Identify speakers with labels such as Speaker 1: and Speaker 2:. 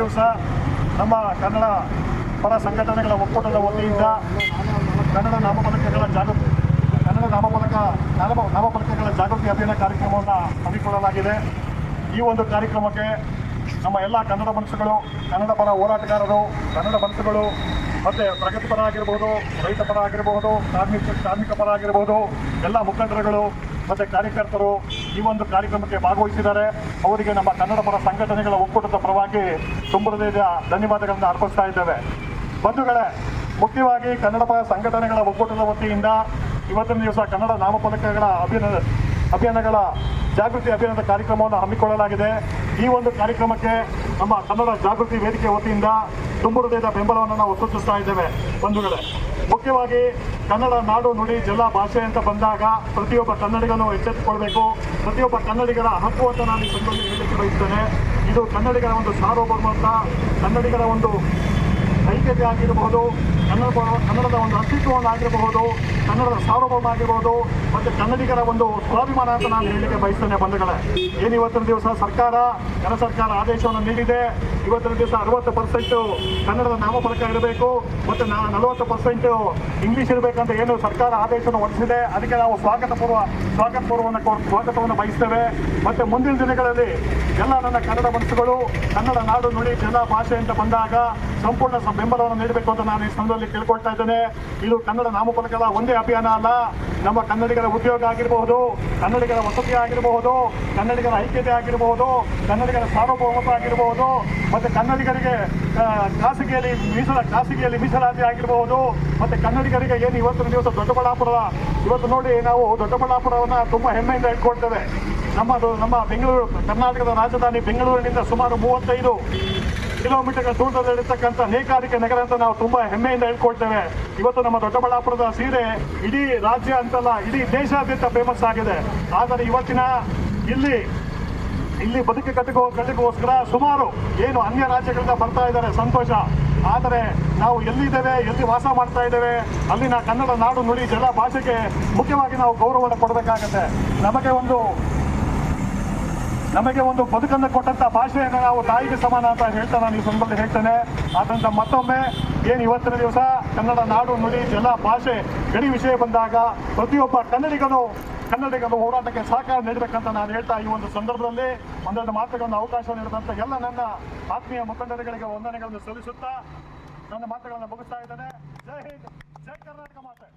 Speaker 1: ದಿವಸ ನಮ್ಮ ಕನ್ನಡ ಪರ ಸಂಘಟನೆಗಳ ಒಕ್ಕೂಟದ ವತಿಯಿಂದ ಕನ್ನಡ ನಾಮಫಲಕಗಳ ಜಾಗೃತಿ, ಕನ್ನಡ ನಾಮಫಲಕ ನಾಮ ಜಾಗೃತಿ ಅಭಿಯಾನ ಕಾರ್ಯಕ್ರಮವನ್ನು ಹಮ್ಮಿಕೊಳ್ಳಲಾಗಿದೆ. ಈ ಒಂದು ಕಾರ್ಯಕ್ರಮಕ್ಕೆ ನಮ್ಮ ಎಲ್ಲ ಕನ್ನಡ ಮನಸ್ಸುಗಳು, ಕನ್ನಡ ಪರ ಹೋರಾಟಗಾರರು, ಕನ್ನಡ ಮನಸ್ಸುಗಳು, ಮತ್ತು ಪ್ರಗತಿಪರ ಆಗಿರ್ಬೋದು, ರೈತ ಪರ ಆಗಿರಬಹುದು ಕಾರ್ಮಿಕ ಕಾರ್ಮಿಕ ಪರ ಆಗಿರ್ಬೋದು, ಎಲ್ಲ ಮುಖಂಡರುಗಳು, ಮತ್ತು ಕಾರ್ಯಕರ್ತರು ಈ ಒಂದು ಕಾರ್ಯಕ್ರಮಕ್ಕೆ ಭಾಗವಹಿಸಿದ್ದಾರೆ. ಅವರಿಗೆ ನಮ್ಮ ಕನ್ನಡ ಪರ ಸಂಘಟನೆಗಳ ಒಕ್ಕೂಟದ ಪರವಾಗಿ ತುಂಬ ಹೃದಯದ ಧನ್ಯವಾದಗಳನ್ನು ಅರ್ಪಿಸ್ತಾ ಇದ್ದೇವೆ. ಬಂಧುಗಳೇ, ಮುಖ್ಯವಾಗಿ ಕನ್ನಡ ಪರ ಸಂಘಟನೆಗಳ ಒಕ್ಕೂಟದ ವತಿಯಿಂದ ಇವತ್ತಿನ ದಿವಸ ಕನ್ನಡ ನಾಮಫಲಕಗಳ ಅಭಿಯಾನ ಅಭಿಯಾನಗಳ ಜಾಗೃತಿ ಅಭಿಯಾನದ ಕಾರ್ಯಕ್ರಮವನ್ನು ಹಮ್ಮಿಕೊಳ್ಳಲಾಗಿದೆ. ಈ ಒಂದು ಕಾರ್ಯಕ್ರಮಕ್ಕೆ ನಮ್ಮ ಕನ್ನಡ ಜಾಗೃತಿ ವೇದಿಕೆ ವತಿಯಿಂದ ತುಂಬ ಹೃದಯದ ಬೆಂಬಲವನ್ನು ನಾವು ಸೂಚಿಸ್ತಾ ಇದ್ದೇವೆ. ಬಂಧುಗಳೇ ಮುಖ್ಯವಾಗಿ ಕನ್ನಡ ನಾಡು ನುಡಿ ಜಿಲ್ಲಾ ಭಾಷೆ ಅಂತ ಬಂದಾಗ ಪ್ರತಿಯೊಬ್ಬ ಕನ್ನಡಿಗನು ಎಚ್ಚೆತ್ತುಕೊಳ್ಬೇಕು. ಪ್ರತಿಯೊಬ್ಬ ಕನ್ನಡಿಗರ ಹಕ್ಕು ಅಂತ ನಾನು ಈ ಸಂದರ್ಭದಲ್ಲಿ ಹೇಳಲಿಕ್ಕೆ ಬಯಸ್ತೇನೆ. ಇದು ಕನ್ನಡಿಗರ ಒಂದು ಸಾರ್ವಭೌಮತ್ವ, ಕನ್ನಡಿಗರ ಒಂದು ಐಕ್ಯತೆ ಆಗಿರಬಹುದು ಕನ್ನಡ ಕನ್ನಡದ ಒಂದು ಅಸ್ತಿತ್ವವನ್ನು ಆಗಿರಬಹುದು, ಕನ್ನಡದ ಸಾರ್ವಭೌಮ ಆಗಿರಬಹುದು, ಮತ್ತು ಕನ್ನಡಿಗರ ಒಂದು ಸ್ವಾಭಿಮಾನ ಅಂತ ನಾನು ಹೇಳಲಿಕ್ಕೆ ಬಯಸ್ತೇನೆ ಬಂಧುಗಳೇ. ಏನು ಇವತ್ತಿನ ದಿವಸ ಸರ್ಕಾರ ಕನ್ನಡ ಸರ್ಕಾರ ಆದೇಶವನ್ನು ನೀಡಿದೆ. ಇವತ್ತಿನ ದಿವಸ ಅರವತ್ತು ಪರ್ಸೆಂಟು ಕನ್ನಡದ ನಾಮಫಲಕ ಇರಬೇಕು, ಮತ್ತು ನಾ ನಲವತ್ತು ಪರ್ಸೆಂಟು ಇಂಗ್ಲೀಷ್ ಇರಬೇಕಂತ ಏನು ಸರ್ಕಾರ ಆದೇಶವನ್ನು ಹೊರಡಿಸಿದೆ. ಅದಕ್ಕೆ ನಾವು ಸ್ವಾಗತ ಪೂರ್ವ ಸ್ವಾಗತ ಪೂರ್ವವನ್ನು ಸ್ವಾಗತವನ್ನು ಬಯಸ್ತೇವೆ. ಮತ್ತು ಮುಂದಿನ ದಿನಗಳಲ್ಲಿ ಎಲ್ಲ ನನ್ನ ಕನ್ನಡ ಮನಸ್ಸುಗಳು, ಕನ್ನಡ ನಾಡು ನುಡಿ, ಕನ್ನಡ ಭಾಷೆ ಅಂತ ಬಂದಾಗ ಸಂಪೂರ್ಣ ಸ- ಬೆಂಬಲವನ್ನು ನೀಡಬೇಕು ಅಂತ ನಾನು ಈ ಸಂದರ್ಭದಲ್ಲಿ ಕೇಳ್ಕೊಳ್ತಾ ಇದ್ದೇನೆ. ಇದು ಕನ್ನಡ ನಾಮಫಲಕದ ಒಂದೇ ಅಭಿಯಾನ ಅಲ್ಲ. ನಮ್ಮ ಕನ್ನಡಿಗರ ಉದ್ಯೋಗ ಆಗಿರಬಹುದು, ಕನ್ನಡಿಗರ ವಸತಿ ಆಗಿರಬಹುದು, ಕನ್ನಡಿಗರ ಐಕ್ಯತೆ ಆಗಿರಬಹುದು, ಕನ್ನಡಿಗರ ಸಾರ್ವಭೌಮತ್ವ ಆಗಿರಬಹುದು, ಮತ್ತು ಕನ್ನಡಿಗರಿಗೆ ಖಾಸಗಿಯಲ್ಲಿ ಮೀಸಲ, ಖಾಸಗಿಯಲ್ಲಿ ಮೀಸಲಾತಿ ಆಗಿರಬಹುದು, ಮತ್ತು ಕನ್ನಡಿಗರಿಗೆ ಏನು ಇವತ್ತಿನ ದಿವಸ ದೊಡ್ಡಬಳ್ಳಾಪುರ, ಇವತ್ತು ನೋಡಿ ನಾವು ದೊಡ್ಡಬಳ್ಳಾಪುರವನ್ನು ತುಂಬ ಹೆಮ್ಮೆಯಿಂದ ಇಟ್ಕೊಳ್ತೇವೆ ನಮ್ಮದು ನಮ್ಮ ಬೆಂಗಳೂರು, ಕರ್ನಾಟಕದ ರಾಜಧಾನಿ ಬೆಂಗಳೂರಿನಿಂದ ಸುಮಾರು ಮೂವತ್ತೈದು ಕಿಲೋಮೀಟರ್ಗಳ ದೂರದಲ್ಲಿರ್ತಕ್ಕಂಥ ನೇಕಾರಿಕೆ ನಗರ ಅಂತ ನಾವು ತುಂಬಾ ಹೆಮ್ಮೆಯಿಂದ ಹೇಳ್ಕೊಳ್ತೇವೆ. ಇವತ್ತು ನಮ್ಮ ದೊಡ್ಡಬಳ್ಳಾಪುರದ ಸೀರೆ ಇಡೀ ರಾಜ್ಯ ಅಂತಲ್ಲ, ಇಡೀ ದೇಶಾದ್ಯಂತ ಫೇಮಸ್ ಆಗಿದೆ. ಆದರೆ ಇವತ್ತಿನ ಇಲ್ಲಿ ಇಲ್ಲಿ ಬದುಕಿ ಕಟ್ಟಿಗೋ ಕಟ್ಟಿಗೋಸ್ಕರ ಸುಮಾರು ಏನು ಅನ್ಯ ರಾಜ್ಯಗಳಿಂದ ಬರ್ತಾ ಇದ್ದಾರೆ, ಸಂತೋಷ. ಆದರೆ ನಾವು ಎಲ್ಲಿದ್ದೇವೆ, ಎಲ್ಲಿ ವಾಸ ಮಾಡ್ತಾ ಇದ್ದೇವೆ, ಅಲ್ಲಿನ ಕನ್ನಡ ನಾಡು ನುಡಿ ಜಲ ಭಾಷೆಗೆ ಮುಖ್ಯವಾಗಿ ನಾವು ಗೌರವವನ್ನು ಕೊಡಬೇಕಾಗತ್ತೆ. ನಮಗೆ ಒಂದು ನಮಗೆ ಒಂದು ಬದುಕನ್ನು ಕೊಟ್ಟಂತ ಭಾಷೆಯನ್ನು ನಾವು ತಾಯಿಗೆ ಸಮಾನ ಅಂತ ಹೇಳ್ತಾ ನಾನು ಈ ಸಂದರ್ಭದಲ್ಲಿ ಹೇಳ್ತೇನೆ. ಆದ್ದರಿಂದ ಮತ್ತೊಮ್ಮೆ ಏನು ಇವತ್ತಿನ ದಿವಸ ಕನ್ನಡ ನಾಡು ನುಡಿ ಜಲ ಭಾಷೆ ಗಡಿ ವಿಷಯ ಬಂದಾಗ ಪ್ರತಿಯೊಬ್ಬ ಕನ್ನಡಿಗನು ಕನ್ನಡಿಗರು ಹೋರಾಟಕ್ಕೆ ಸಹಕಾರ ನೀಡಬೇಕಂತ ನಾನು ಹೇಳ್ತಾ ಈ ಒಂದು ಸಂದರ್ಭದಲ್ಲಿ ಒಂದೆರಡು ಮಾತುಗಳನ್ನು ಅವಕಾಶ ನೀಡಿದಂತ ಎಲ್ಲ ನನ್ನ ಆತ್ಮೀಯ ಮುಖಂಡರುಗಳಿಗೆ ವಂದನೆಗಳನ್ನು ಸಲ್ಲಿಸುತ್ತಾ ನನ್ನ ಮಾತುಗಳನ್ನು ಮುಗಿಸ್ತಾ ಇದ್ದೇನೆ. ಜೈ ಹಿಂದ್, ಜೈ ಕರ್ನಾಟಕ ಮಾತೆ.